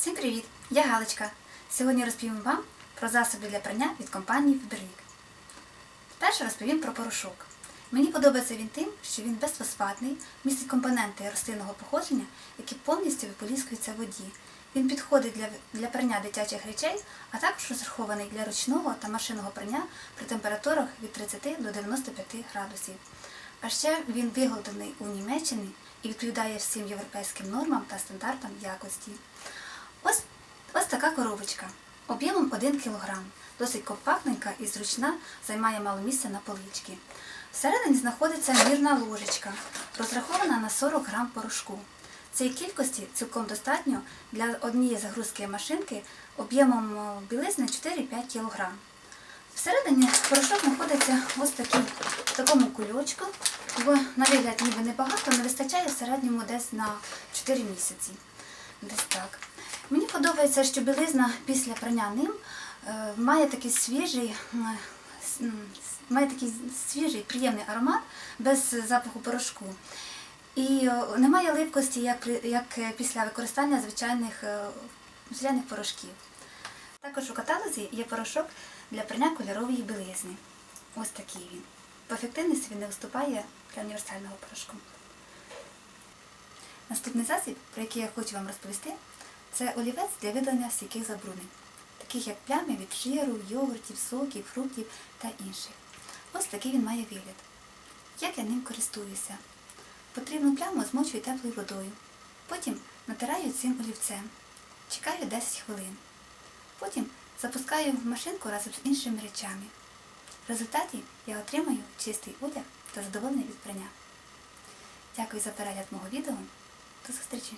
Всім привіт! Я Галочка. Сьогодні розповім вам про засоби для прання від компанії Faberlic. Перше розповім про порошок. Мені подобається він тим, що він безфосфатний, містить компоненти рослинного походження, які повністю виполіскуються в воді. Він підходить для, для прання дитячих речей, а також розрахований для ручного та машинного прання при температурах від 30 до 95 градусів. А ще він виготовлений у Німеччині і відповідає всім європейським нормам та стандартам якості. Ось, така коробочка. Об'ємом 1 кг. Досить компактненька і зручна, займає мало місця на поличці. Всередині знаходиться мірна ложечка, розрахована на 40 грам порошку. Цієї кількості цілком достатньо для однієї загрузки машинки об'ємом білизни 4-5 кг. Всередині порошок знаходиться ось такий, в такому кульочку. Його на вигляд ніби небагато, але вистачає в середньому десь на 4 місяці. Десь так. Мені подобається, що білизна після прання ним е, має такий свіжий, має такий свіжий, приємний аромат без запаху порошку. І е, немає липкості, як, як е, після використання звичайних, звичайних порошків. Також у каталозі є порошок для прання кольорової білизни. Ось такий він. По ефективності він не виступає для універсального порошку. Наступний засіб, про який я хочу вам розповісти, це олівець для видалення стійких забруднень, таких як плями від жиру, йогуртів, соків, фруктів та інших. Ось такий він має вигляд. Як я ним користуюся? Потрібну пляму змочую теплою водою. Потім натираю цим олівцем. Чекаю 10 хвилин. Потім запускаю в машинку разом з іншими речами. В результаті я отримаю чистий одяг та задоволення від прання. Дякую за перегляд мого відео. До зустрічі!